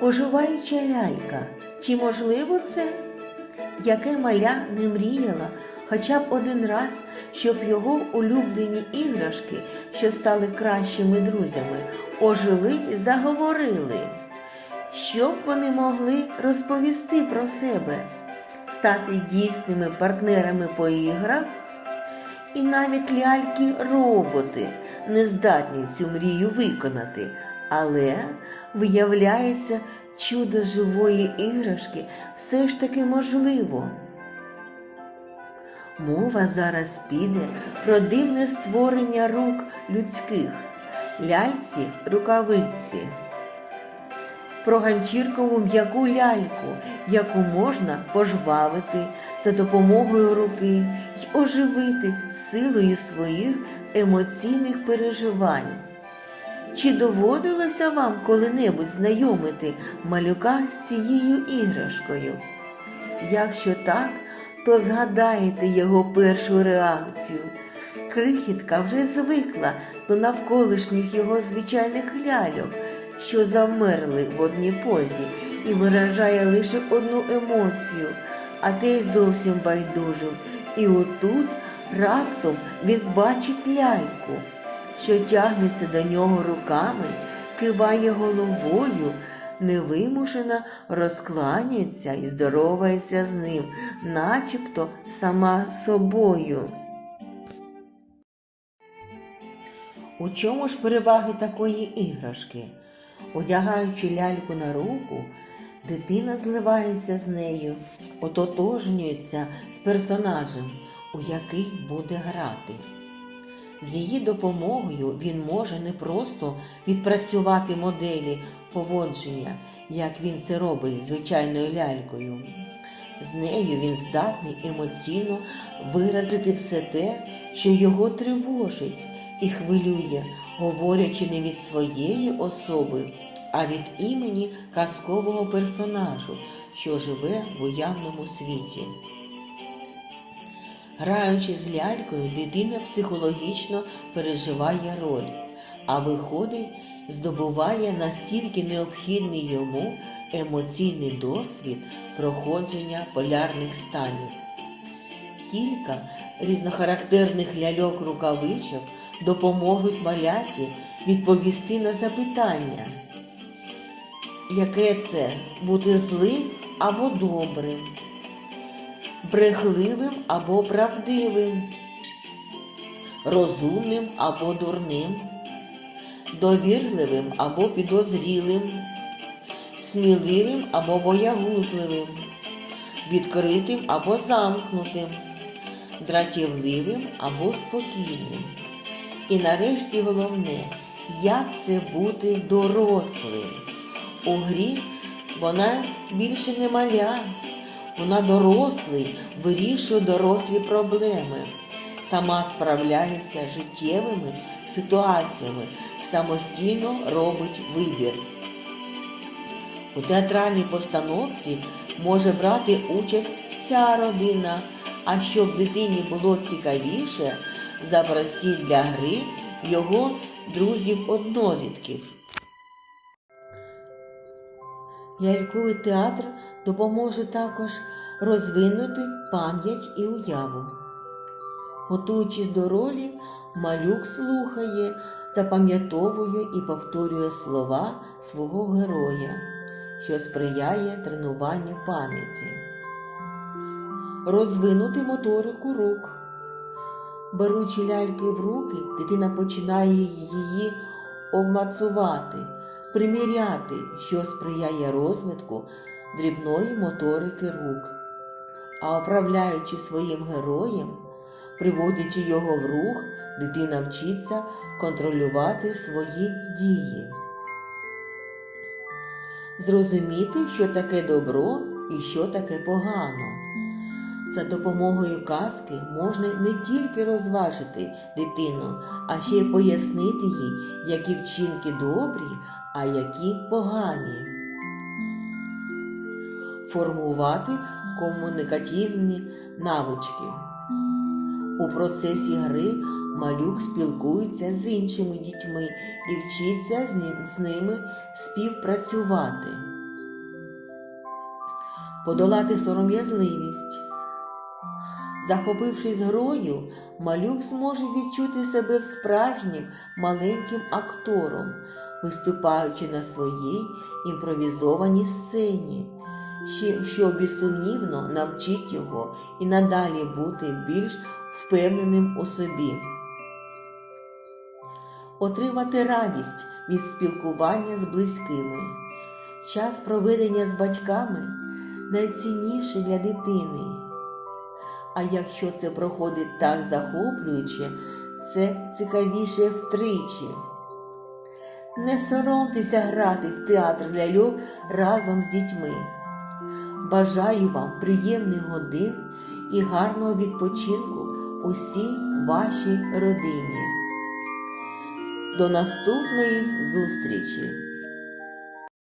оживаюча лялька. Чи можливо це? Яке маля не мріяла хоча б один раз, щоб його улюблені іграшки, що стали кращими друзями, ожили і заговорили, щоб вони могли розповісти про себе, стати дійсними партнерами по іграх, і навіть ляльки-роботи не здатні цю мрію виконати, але виявляється, чудо живої іграшки все ж таки можливо. Мова зараз піде про дивне створення рук людських, ляльці рукавиці, про ганчіркову м'яку ляльку, яку можна пожвавити за допомогою руки й оживити силою своїх емоційних переживань. Чи доводилося вам коли-небудь знайомити малюка з цією іграшкою? Якщо так, то згадаєте його першу реакцію. Крихітка вже звикла до навколишніх його звичайних ляльок, що завмерли в одній позі і виражає лише одну емоцію, а те й зовсім байдужим. І отут раптом він бачить ляльку, що тягнеться до нього руками, киває головою, невимушено розкланяється і здоровається з ним, начебто сама собою. У чому ж переваги такої іграшки? Одягаючи ляльку на руку, дитина зливається з нею, ототожнюється з персонажем, у який буде грати. З її допомогою він може не просто відпрацювати моделі поводження, як він це робить звичайною лялькою. З нею він здатний емоційно виразити все те, що його тривожить і хвилює, говорячи не від своєї особи, а від імені казкового персонажу, що живе в уявному світі. Граючи з лялькою, дитина психологічно переживає роль, а виходить, здобуває настільки необхідний йому емоційний досвід проходження полярних станів. Кілька різнохарактерних ляльок рукавичок допоможуть маляті відповісти на запитання, яке це бути злим або добрим брехливим або правдивим, розумним або дурним, довірливим або підозрілим, сміливим або боягузливим, відкритим або замкнутим, дратівливим або спокійним. І нарешті головне, як це бути дорослим. У грі вона більше не маля. Вона дорослий, вирішує дорослі проблеми, сама справляється з життєвими ситуаціями, самостійно робить вибір. У театральній постановці може брати участь вся родина, а щоб дитині було цікавіше, запросіть для гри його друзів-однолітків. Ляльковий театр допоможе також розвинути пам'ять і уяву. Готуючись до ролі, малюк слухає, запам'ятовує і повторює слова свого героя, що сприяє тренуванню пам'яті. Розвинути моторику рук. Беручи ляльки в руки, дитина починає її обмацувати приміряти, що сприяє розвитку дрібної моторики рук, а управляючи своїм героєм, приводячи його в рух, дитина вчиться контролювати свої дії. Зрозуміти, що таке добро і що таке погано. За допомогою казки можна не тільки розважити дитину, а ще й пояснити їй, які вчинки добрі, а які погані. Формувати комунікативні навички. У процесі гри малюк спілкується з іншими дітьми і вчиться з ними співпрацювати. подолати сором'язливість. Захопившись грою, малюк зможе відчути себе справжнім маленьким актором, виступаючи на своїй імпровізованій сцені, що- безсумнівно навчить його і надалі бути більш впевненим у собі. Отримати радість від спілкування з близькими. Час проведення з батьками найцінніше для дитини. А якщо це проходить так захоплююче, це цікавіше втричі. Не соромтеся грати в театр ляльок разом з дітьми. Бажаю вам приємних годин і гарного відпочинку усій вашій родині. До наступної зустрічі!